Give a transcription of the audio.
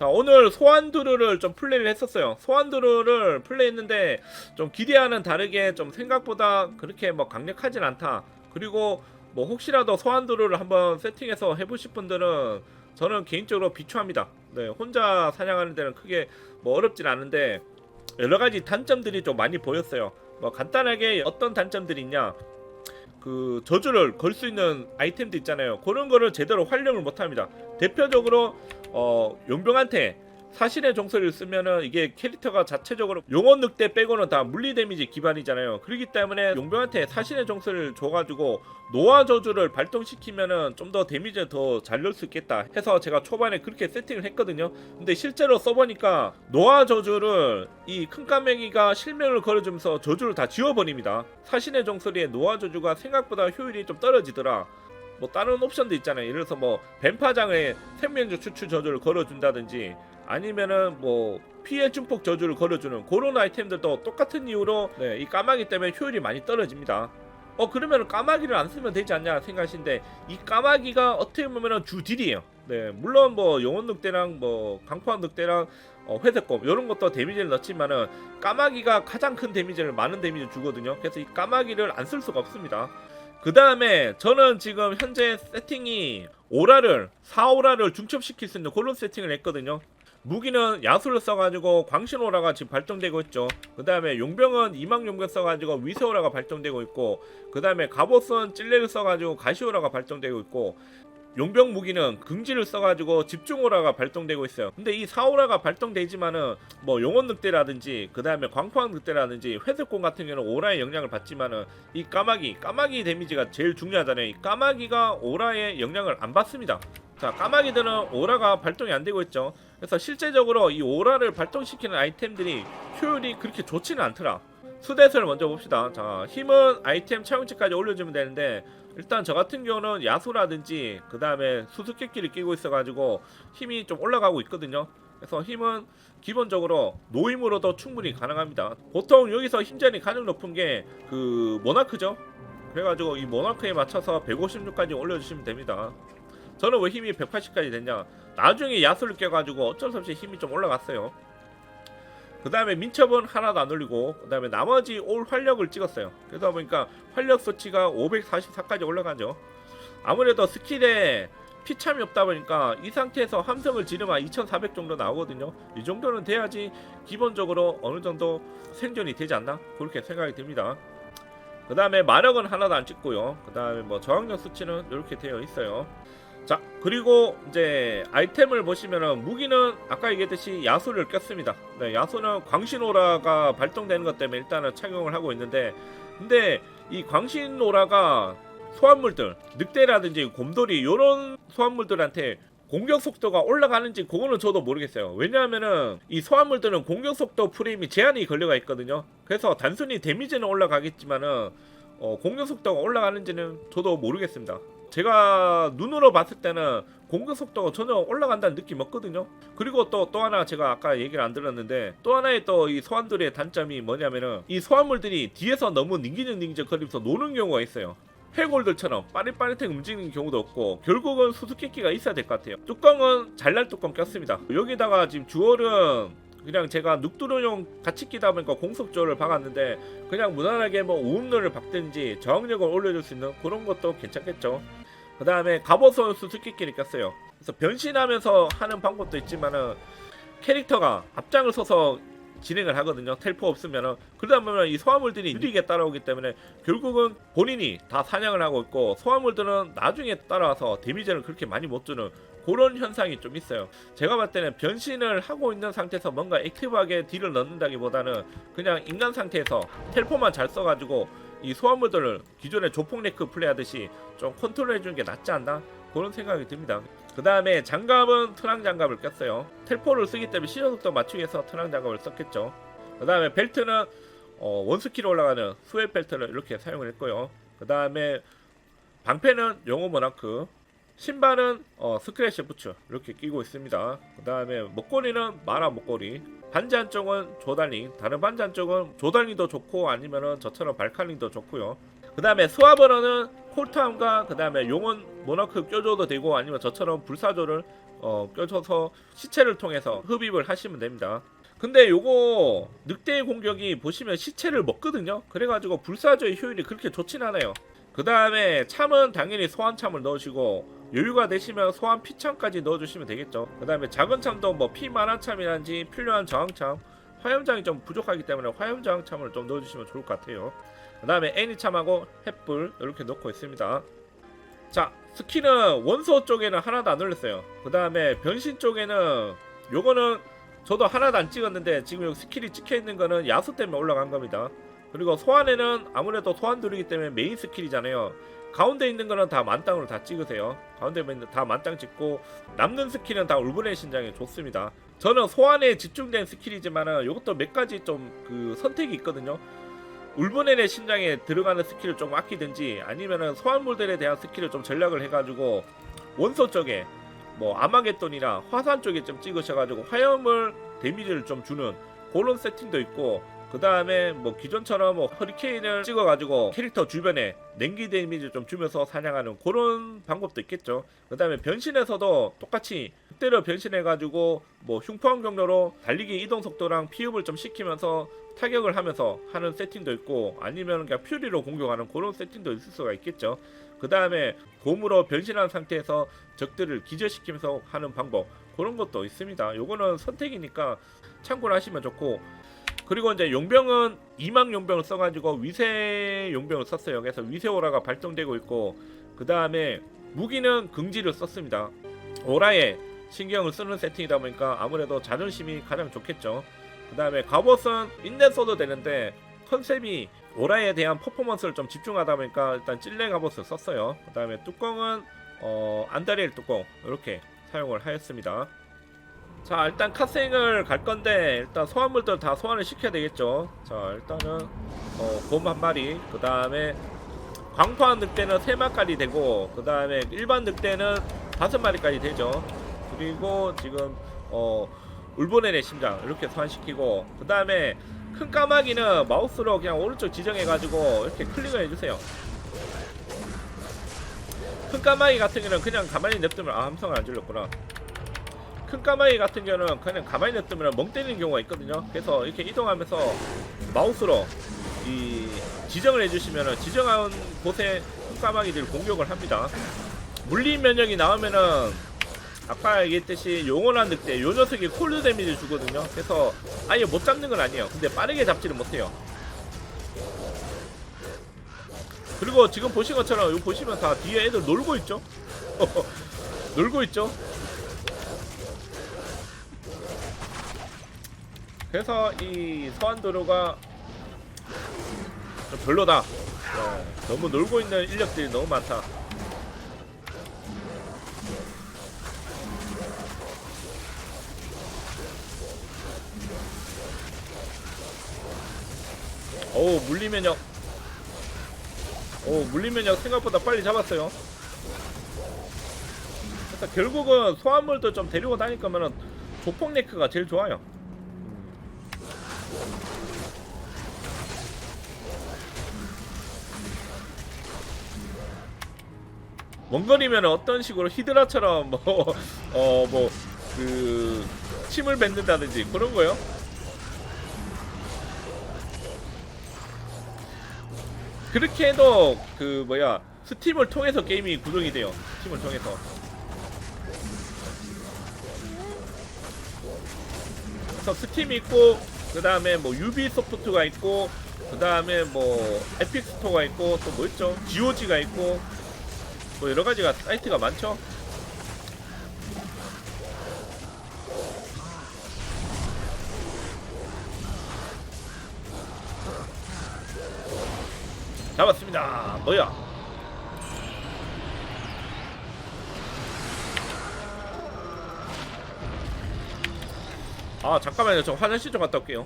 자 오늘 소환드루를 좀 플레이를 했었어요. 소환드루를 플레이했는데 좀 기대하는 다르게 좀 생각보다 그렇게 뭐 강력하진 않다. 그리고 뭐 혹시라도 소환드루를 한번 세팅해서 해보실 분들은 저는 개인적으로 비추합니다. 네 혼자 사냥하는 데는 크게 뭐 어렵진 않은데 여러 가지 단점들이 좀 많이 보였어요. 뭐 간단하게 어떤 단점들이 있냐. 그 저주를 걸 수 있는 아이템도 있잖아요. 그런 거를 제대로 활용을 못합니다. 대표적으로 어 용병한테 사신의 종소리를 쓰면은 이게 캐릭터가 자체적으로 용원 늑대 빼고는 다 물리 데미지 기반이잖아요. 그렇기 때문에 용병한테 사신의 종소리를 줘가지고 노화 저주를 발동시키면은 좀 더 데미지를 더 잘 넣을 수 있겠다 해서 제가 초반에 그렇게 세팅을 했거든요. 근데 실제로 써보니까 노화 저주를 이 큰 까매기가 실명을 걸어주면서 저주를 다 지워버립니다. 사신의 종소리에 노화 저주가 생각보다 효율이 좀 떨어지더라. 뭐 다른 옵션도 있잖아요. 예를 들어서 뭐 뱀파장에 생명력 추출 저주를 걸어준다든지 아니면은 뭐 피해 증폭 저주를 걸어주는 그런 아이템들도 똑같은 이유로 네, 이 까마귀 때문에 효율이 많이 떨어집니다. 어 그러면 까마귀를 안 쓰면 되지 않냐 생각하시는데 이 까마귀가 어떻게 보면은 주 딜이에요. 네 물론 뭐 영혼 늑대랑 뭐 강포한 늑대랑 어, 회색곰 이런 것도 데미지를 넣지만은 까마귀가 가장 큰 데미지를 많은 데미지를 주거든요. 그래서 이 까마귀를 안 쓸 수가 없습니다. 그 다음에 저는 지금 현재 세팅이 오라를 4오라를 중첩시킬 수 있는 그런 세팅을 했거든요. 무기는 야수를 써가지고 광신오라가 지금 발동되고 있죠. 그 다음에 용병은 이망용병 써가지고 위세오라가 발동되고 있고 그 다음에 갑옷은 찔레를 써가지고 가시오라가 발동되고 있고 용병 무기는 긍지를 써가지고 집중오라가 발동되고 있어요. 근데 이 사오라가 발동되지만은 뭐 용원 늑대라든지 그 다음에 광포항 늑대라든지 회색공 같은 경우는 오라의 영향을 받지만은 이 까마귀 까마귀 데미지가 제일 중요하잖아요. 이 까마귀가 오라의 영향을 안 받습니다. 자 까마귀들은 오라가 발동이 안 되고 있죠. 그래서 실제적으로 이 오라를 발동시키는 아이템들이 효율이 그렇게 좋지는 않더라. 수대선을 먼저 봅시다. 자 힘은 아이템 차용치까지 올려주면 되는데 일단 저 같은 경우는 야수라든지 그 다음에 수수께끼를 끼고 있어가지고 힘이 좀 올라가고 있거든요. 그래서 힘은 기본적으로 노임으로도 충분히 가능합니다. 보통 여기서 힘전이 가장 높은 게 그 모나크죠. 그래가지고 이 모나크에 맞춰서 156까지 올려주시면 됩니다. 저는 왜 힘이 180까지 됐냐? 나중에 야수를 껴가지고 어쩔 수 없이 힘이 좀 올라갔어요. 그 다음에 민첩은 하나도 안 올리고 그 다음에 나머지 올 활력을 찍었어요. 그러다 보니까 활력 수치가 544까지 올라가죠. 아무래도 스킬에 피참이 없다 보니까 이 상태에서 함성을 지르면 2400 정도 나오거든요. 이 정도는 돼야지 기본적으로 어느 정도 생존이 되지 않나? 그렇게 생각이 듭니다. 그 다음에 마력은 하나도 안 찍고요. 그 다음에 뭐 저항력 수치는 이렇게 되어 있어요 자 그리고 이제 아이템을 보시면은 무기는 아까 얘기했듯이 야수를 꼈습니다 네 야수는 광신오라가 발동되는 것 때문에 일단은 착용을 하고 있는데 근데 이 광신오라가 소환물들 늑대라든지 곰돌이 요런 소환물들한테 공격 속도가 올라가는지 그거는 저도 모르겠어요. 왜냐하면은 이 소환물들은 공격 속도 프레임이 제한이 걸려가 있거든요. 그래서 단순히 데미지는 올라가겠지만은 어, 공격 속도가 올라가는지는 저도 모르겠습니다. 제가 눈으로 봤을 때는 공격 속도가 전혀 올라간다는 느낌 없거든요. 그리고 또 또 하나 제가 아까 얘기를 안 들었는데 또 하나의 또 이 소환들의 단점이 뭐냐면은 이 소환물들이 뒤에서 너무 닝기적 닝기적 거리면서 노는 경우가 있어요. 해골들처럼 빠릿빠릿하게 움직이는 경우도 없고 결국은 수수께끼가 있어야 될 것 같아요. 뚜껑은 잘날 뚜껑 꼈습니다. 여기다가 지금 주얼은 그냥 제가 눅두루용 같이 끼다 보니까 공속조를 박았는데 그냥 무난하게 뭐 우음로를 박든지 저항력을 올려줄 수 있는 그런 것도 괜찮겠죠. 그 다음에 갑옷은 수수께끼를 꼈어요. 그래서 변신하면서 하는 방법도 있지만은 캐릭터가 앞장을 서서 진행을 하거든요. 텔포 없으면은 그러다 보면 이 소화물들이 느리게 따라오기 때문에 결국은 본인이 다 사냥을 하고 있고 소화물들은 나중에 따라와서 데미지를 그렇게 많이 못 주는 그런 현상이 좀 있어요. 제가 봤을 때는 변신을 하고 있는 상태에서 뭔가 액티브하게 딜을 넣는다기보다는 그냥 인간 상태에서 텔포만 잘 써가지고 이 소화물들을 기존의 조폭 네크 플레이하듯이 좀 컨트롤 해 주는 게 낫지 않나 그런 생각이 듭니다. 그 다음에 장갑은 트랑 장갑을 꼈어요. 텔포를 쓰기 때문에 시선 속도 맞추기 위해서 트랑 장갑을 썼겠죠. 그 다음에 벨트는 어, 원스키로 올라가는 스웨 벨트를 이렇게 사용을 했고요. 그 다음에 방패는 영어 모나크, 신발은 어, 스크래시 부츠 이렇게 끼고 있습니다. 그 다음에 목걸이는 마라 목걸이, 반지 한쪽은 조달링, 다른 반지 한쪽은 조달링도 좋고 아니면은 저처럼 발칼링도 좋고요. 그 다음에 스와버너는 콜트함과 그 다음에 용은 모나크 껴줘도 되고 아니면 저처럼 불사조를 어, 껴줘서 시체를 통해서 흡입을 하시면 됩니다. 근데 요거 늑대의 공격이 보시면 시체를 먹거든요. 그래가지고 불사조의 효율이 그렇게 좋진 않아요. 그 다음에 참은 당연히 소환 참을 넣으시고 여유가 되시면 소환 피참까지 넣어주시면 되겠죠. 그 다음에 작은 참도 뭐 피만한 참이란지 필요한 저항 참 화염장이 좀 부족하기 때문에 화염 저항참을 좀 넣어주시면 좋을 것 같아요. 그 다음에 애니 참하고 햇불 이렇게 넣고 있습니다. 자 스킬은 원소 쪽에는 하나도 안 올렸어요. 그 다음에 변신 쪽에는 요거는 저도 하나도 안 찍었는데 지금 여기 스킬이 찍혀 있는 거는 야수 때문에 올라간 겁니다. 그리고 소환에는 아무래도 소환 누르기 때문에 메인 스킬이잖아요. 가운데 있는 거는 다 만땅으로 다 찍으세요. 가운데 다 만땅 찍고 남는 스킬은 다 울분의 신장에 좋습니다. 저는 소환에 집중된 스킬이지만은 이것도 몇 가지 좀 그 선택이 있거든요. 울분의 신장에 들어가는 스킬을 좀 아끼든지 아니면은 소환물들에 대한 스킬을 좀 전략을 해가지고 원소 쪽에 뭐 아마겟돈이나 화산 쪽에 좀 찍으셔가지고 화염을 데미지를 좀 주는 그런 세팅도 있고 그 다음에 뭐 기존처럼 뭐 허리케인을 찍어가지고 캐릭터 주변에 냉기 데미지 좀 주면서 사냥하는 그런 방법도 있겠죠. 그 다음에 변신에서도 똑같이 그대로 변신해가지고 뭐 흉포한 경로로 달리기 이동 속도랑 피흡을 좀 시키면서 타격을 하면서 하는 세팅도 있고 아니면 그냥 퓨리로 공격하는 그런 세팅도 있을 수가 있겠죠. 그 다음에 곰으로 변신한 상태에서 적들을 기절시키면서 하는 방법 그런 것도 있습니다. 요거는 선택이니까 참고를 하시면 좋고 그리고 이제 용병은 이망 용병을 써가지고 위세 용병을 썼어요. 그래서 위세 오라가 발동되고 있고 그 다음에 무기는 긍지를 썼습니다. 오라에 신경을 쓰는 세팅이다 보니까 아무래도 자존심이 가장 좋겠죠. 그 다음에 갑옷은 인내 써도 되는데 컨셉이 오라에 대한 퍼포먼스를 좀 집중하다 보니까 일단 찔레 갑옷을 썼어요. 그 다음에 뚜껑은 어, 안다리엘 뚜껑 이렇게 사용을 하였습니다. 자 일단 카생을 갈 건데 일단 소환물들 다 소환을 시켜야 되겠죠. 자 일단은 어, 곰 한 마리 그 다음에 광파한 늑대는 세 마리까지 되고 그 다음에 일반 늑대는 다섯 마리까지 되죠. 그리고 지금 어 울보네의 심장 이렇게 소환시키고 그 다음에 큰 까마귀는 마우스로 그냥 오른쪽 지정해가지고 이렇게 클릭을 해주세요. 큰 까마귀 같은 경우는 그냥 가만히 냅두면 아 함성을 안 질렀구나. 큰 까마귀 같은 경우는 그냥 가만히 냅두면 멍 때리는 경우가 있거든요. 그래서 이렇게 이동하면서 마우스로 이 지정을 해주시면은 지정한 곳에 큰 까마귀들 공격을 합니다. 물리 면역이 나오면은 아까 얘기했듯이 영원한 늑대 요 녀석이 콜드 데미지 주거든요. 그래서 아예 못 잡는 건 아니에요. 근데 빠르게 잡지를 못해요. 그리고 지금 보신 것처럼 여기 보시면 다 뒤에 애들 놀고 있죠? 놀고 있죠? 그래서 이 소환도로가 좀 별로다. 네, 너무 놀고 있는 인력들이 너무 많다. 어우 물리 면역. 오 물리 면역 생각보다 빨리 잡았어요. 그래서 결국은 소환물도 좀 데리고 다닐 거면은 조폭 네크가 제일 좋아요. 원거리면 어떤 식으로 히드라처럼 뭐 어 뭐 그 침을 뱉는다든지 그런 거요. 그렇게 해도 그 뭐야 스팀을 통해서 게임이 구동이 돼요. 스팀을 통해서. 그래서 스팀이 있고 그 다음에 뭐 유비 소프트가 있고 그 다음에 뭐 에픽 스토어가 있고 또 뭐 있죠? GOG가 있고 뭐 여러 가지가 사이트가 많죠. 잡았습니다. 뭐야? 아 잠깐만요. 저 화장실 좀 갔다 올게요.